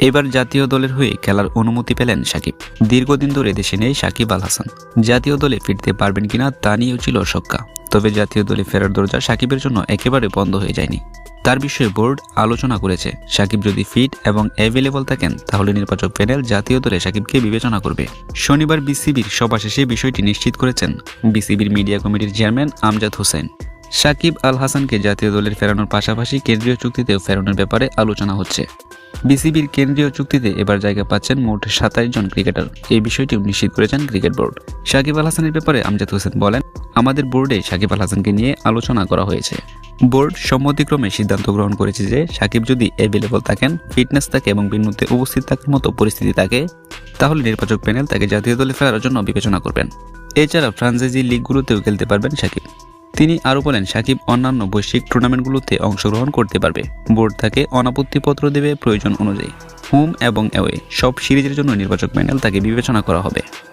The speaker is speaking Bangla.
এবার জাতীয় দলের হয়ে খেলার অনুমতি পেলেন সাকিব। দীর্ঘদিন ধরে দেশে নেই সাকিব আল হাসান। জাতীয় দলে ফিরতে পারবেন কিনা তা নিয়েও ছিল শক্কা তবে জাতীয় দলে ফেরার দরজা সাকিবের জন্য একেবারে বন্ধ হয়ে যায়নি। তার বিষয়ে বোর্ড আলোচনা করেছে। সাকিব যদি ফিট এবং অ্যাভেলেবল থাকেন, তাহলে নির্বাচক প্যানেল জাতীয় দলে সাকিবকে বিবেচনা করবে। শনিবার বিসিবির সভা শেষে বিষয়টি নিশ্চিত করেছেন বিসিবির মিডিয়া কমিটির চেয়ারম্যান আমজাদ হোসেন। সাকিব আল হাসানকে জাতীয় দলের ফেরানোর পাশাপাশি কেন্দ্রীয় চুক্তিতেও ফেরানোর ব্যাপারে আলোচনা হচ্ছে। বিসিবির কেন্দ্রীয় চুক্তিতে এবার জায়গা পাচ্ছেন মোট সাতাশ জন ক্রিকেটার। এই বিষয়টিও নিশ্চিত করেছেন ক্রিকেট বোর্ড। সাকিব আল হাসানের ব্যাপারে আমজাদ হোসেন বলেন, আমাদের বোর্ডে সাকিব আল হাসানকে নিয়ে আলোচনা করা হয়েছে। বোর্ড সম্মতিক্রমে সিদ্ধান্ত গ্রহণ করেছে যে সাকিব যদি অ্যাভেলেবল থাকেন ফিটনেস থাকে এবং বিন্যুতে উপস্থিত থাকার মতো পরিস্থিতি থাকে, তাহলে নির্বাচক প্যানেল তাকে জাতীয় দলে ফেরার জন্য বিবেচনা করবেন। এছাড়া ফ্রাঞ্চাইজি লিগগুলোতেও খেলতে পারবেন সাকিব। তিনি আরও বলেন, সাকিব অন্যান্য বৈশ্বিক টুর্নামেন্টগুলোতে অংশগ্রহণ করতে পারবে। বোর্ড তাকে অনাপত্তিপত্র দেবে প্রয়োজন অনুযায়ী। হোম এবং অ্যাওয়ে সব সিরিজের জন্য নির্বাচক প্যানেল তাকে বিবেচনা করা হবে।